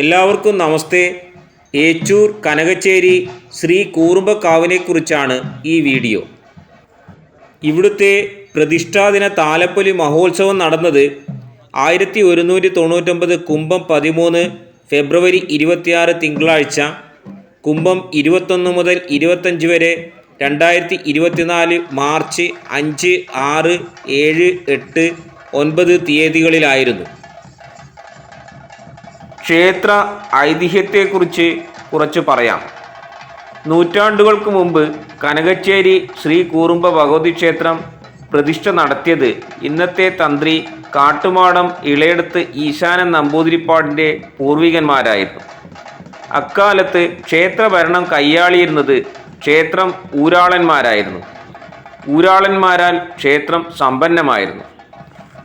എല്ലാവർക്കും നമസ്തേ. ഏച്ചൂർ കനകച്ചേരി ശ്രീ കൂറുമ്പക്കാവിനെക്കുറിച്ചാണ് ഈ വീഡിയോ. ഇവിടുത്തെ പ്രതിഷ്ഠാദിന താലപ്പൊലി മഹോത്സവം നടന്നത് ആയിരത്തി ഒരുന്നൂറ്റി തൊണ്ണൂറ്റൊമ്പത് കുംഭം പതിമൂന്ന് ഫെബ്രുവരി ഇരുപത്തിയാറ് തിങ്കളാഴ്ച കുംഭം ഇരുപത്തൊന്ന് മുതൽ ഇരുപത്തഞ്ച് വരെ രണ്ടായിരത്തി ഇരുപത്തിനാല് മാർച്ച് അഞ്ച് ആറ് ഏഴ് എട്ട് ഒൻപത് തീയതികളിലായിരുന്നു. ക്ഷേത്ര ഐതിഹ്യത്തെക്കുറിച്ച് കുറച്ച് പറയാം. നൂറ്റാണ്ടുകൾക്ക് മുമ്പ് കനകച്ചേരി ശ്രീ കൂറുമ്പ ഭഗവതി ക്ഷേത്രം പ്രതിഷ്ഠ നടത്തിയത് ഇന്നത്തെ തന്ത്രി കാട്ടുമാടം ഇളയെടുത്ത് ഈശാനൻ നമ്പൂതിരിപ്പാടിന്റെ പൂർവികന്മാരായിരുന്നു. അക്കാലത്ത് ക്ഷേത്രഭരണം കൈയാളിയിരുന്നത് ക്ഷേത്രം ഊരാളന്മാരായിരുന്നു. ഊരാളന്മാരാൽ ക്ഷേത്രം സമ്പന്നമായിരുന്നു.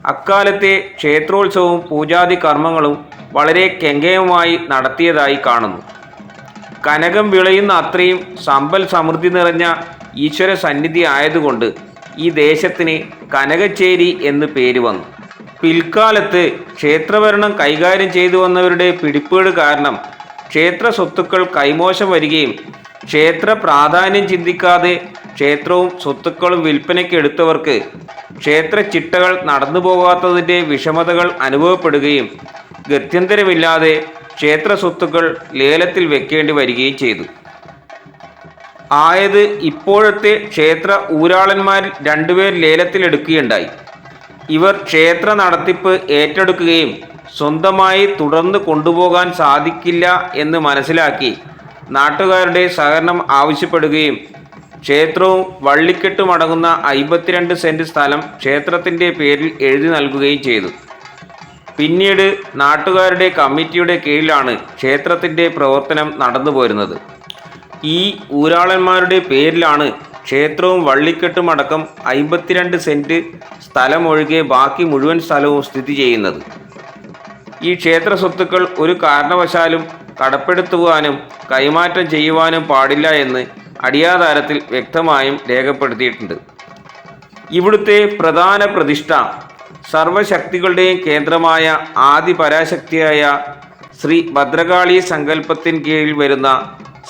അക്കാലത്തെ ക്ഷേത്രോത്സവവും പൂജാതി കർമ്മങ്ങളും വളരെ കെങ്കേയമായി നടത്തിയതായി കാണുന്നു. കനകം വിളയുന്ന അത്രയും സമ്പൽ സമൃദ്ധി നിറഞ്ഞ ഈശ്വര സന്നിധി ആയതുകൊണ്ട് ഈ ദേശത്തിന് കനകച്ചേരി എന്ന് പേര് വന്നു. പിൽക്കാലത്ത് ക്ഷേത്രഭരണം കൈകാര്യം ചെയ്തു വന്നവരുടെ പിടിപ്പേട് കാരണം ക്ഷേത്ര സ്വത്തുക്കൾ കൈമോശം വരികയും ക്ഷേത്ര പ്രാധാന്യം ചിന്തിക്കാതെ ക്ഷേത്രവും സ്വത്തുക്കളും വിൽപ്പനയ്ക്ക് എടുത്തവർക്ക് ക്ഷേത്ര ചിട്ടകൾ നടന്നു പോകാത്തതിന്റെ വിഷമതകൾ അനുഭവപ്പെടുകയും ഗത്യന്തരമില്ലാതെ ക്ഷേത്ര സ്വത്തുക്കൾ ലേലത്തിൽ വെക്കേണ്ടി വരികയും ചെയ്തു. ആയത് ഇപ്പോഴത്തെ ക്ഷേത്ര ഊരാളന്മാരിൽ രണ്ടുപേർ ലേലത്തിലെടുക്കുകയുണ്ടായി ഇവർ ക്ഷേത്ര നടത്തിപ്പ് ഏറ്റെടുക്കുകയും സ്വന്തമായി തുടർന്ന് കൊണ്ടുപോകാൻ സാധിക്കില്ല എന്ന് മനസ്സിലാക്കി നാട്ടുകാരുടെ സഹകരണം ആവശ്യപ്പെടുകയും ക്ഷേത്രവും വള്ളിക്കെട്ടും അടങ്ങുന്ന അമ്പത്തിരണ്ട് സെന്റ് സ്ഥലം ക്ഷേത്രത്തിന്റെ പേരിൽ എഴുതി നൽകുകയും ചെയ്തു. പിന്നീട് നാട്ടുകാരുടെ കമ്മിറ്റിയുടെ കീഴിലാണ് ക്ഷേത്രത്തിന്റെ പ്രവർത്തനം നടന്നു പോരുന്നത്. ഈ ഊരാളന്മാരുടെ പേരിലാണ് ക്ഷേത്രവും വള്ളിക്കെട്ടും അടക്കം അമ്പത്തിരണ്ട് സെന്റ് സ്ഥലമൊഴികെ ബാക്കി മുഴുവൻ സ്ഥലവും സ്ഥിതി ചെയ്യുന്നത്. ഈ ക്ഷേത്ര സ്വത്തുക്കൾ ഒരു കാരണവശാലും കടപ്പെടുത്തുവാനും കൈമാറ്റം ചെയ്യുവാനും പാടില്ല എന്ന് അടിയാധാരത്തിൽ വ്യക്തമായും രേഖപ്പെടുത്തിയിട്ടുണ്ട്. ഇവിടുത്തെ പ്രധാന പ്രതിഷ്ഠ സർവശക്തികളുടെയും കേന്ദ്രമായ ആദി പരാശക്തിയായ ശ്രീ ഭദ്രകാളി സങ്കല്പത്തിന് കീഴിൽ വരുന്ന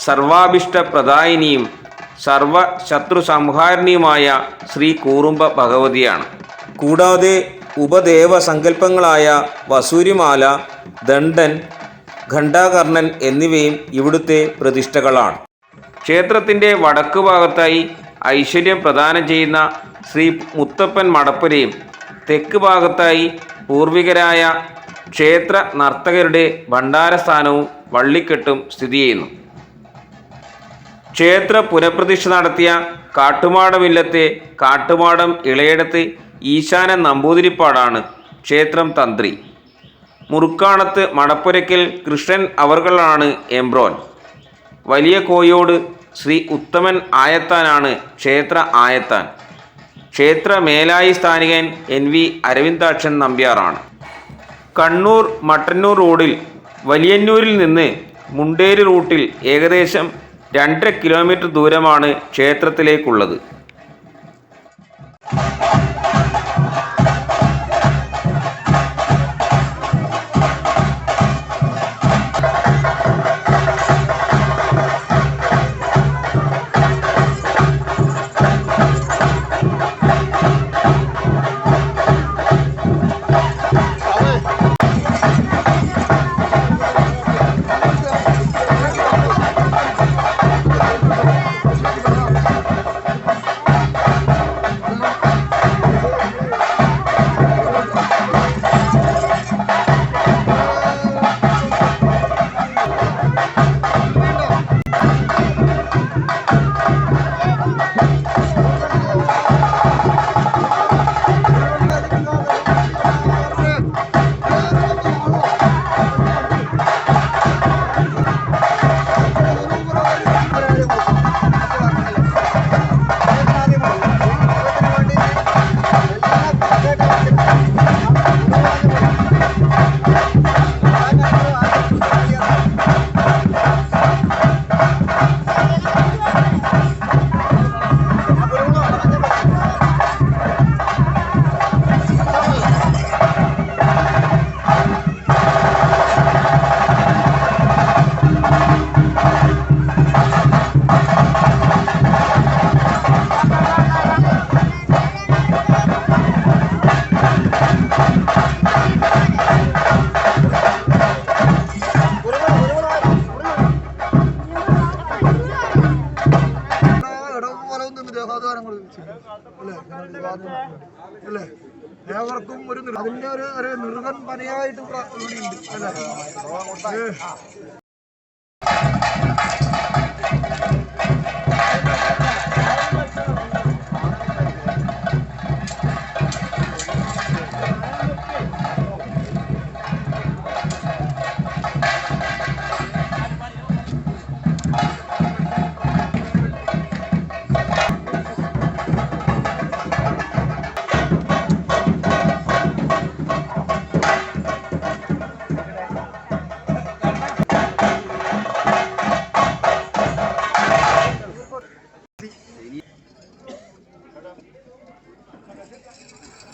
സർവാഭിഷ്ട പ്രദായിനിയും സർവ ശത്രു സംഹാരിണിയുമായ ശ്രീ കൂറുമ്പ ഭഗവതിയാണ്. കൂടാതെ ഉപദേവ സങ്കല്പങ്ങളായ വസൂരിമാല ദണ്ഡൻ ഘണ്ഠാകർണൻ എന്നിവയും ഇവിടുത്തെ പ്രതിഷ്ഠകളാണ്. ക്ഷേത്രത്തിന്റെ വടക്ക് ഭാഗത്തായി ഐശ്വര്യം പ്രദാനം ചെയ്യുന്ന ശ്രീ മുത്തപ്പൻ മടപ്പുരയും തെക്ക് ഭാഗത്തായി പൂർവികരായ ക്ഷേത്ര നർത്തകരുടെ ഭണ്ഡാരസ്ഥാനവും വള്ളിക്കെട്ടും സ്ഥിതി ചെയ്യുന്നു. ക്ഷേത്ര പുനഃപ്രതിഷ്ഠ നടത്തിയ കാട്ടുമാടമില്ലത്തെ കാട്ടുമാടം ഇളയിടത്ത് ഈശാന നമ്പൂതിരിപ്പാടാണ് ക്ഷേത്രം തന്ത്രി. മുറുക്കാണത്ത് മടപ്പുരയ്ക്കൽ കൃഷ്ണൻ അവർകളാണ് എംബ്രോൻ. വലിയ കോയോട് ശ്രീ ഉത്തമൻ ആയത്താനാണ് ക്ഷേത്ര ആയത്താൻ. ക്ഷേത്ര മേലായി സ്ഥാനികൻ എൻ വി അരവിന്ദാക്ഷൻ നമ്പ്യാറാണ്. കണ്ണൂർ മട്ടന്നൂർ റോഡിൽ വലിയന്നൂരിൽ നിന്ന് മുണ്ടേരി റൂട്ടിൽ ഏകദേശം രണ്ടര കിലോമീറ്റർ ദൂരമാണ് ക്ഷേത്രത്തിലേക്കുള്ളത്. ഏവർക്കും ഒരു അതിന്റെ ഒരു ഒരു നിർഗൻ പനിയായിട്ട് ഇവിടെ ഉണ്ട് അല്ലേ?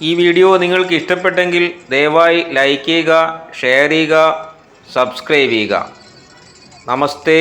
ഈ വീഡിയോ നിങ്ങൾക്ക് ഇഷ്ടപ്പെട്ടെങ്കിൽ ദയവായി ലൈക്ക് ചെയ്യുക ഷെയർ ചെയ്യുക സബ്സ്ക്രൈബ് ചെയ്യുക. നമസ്തേ.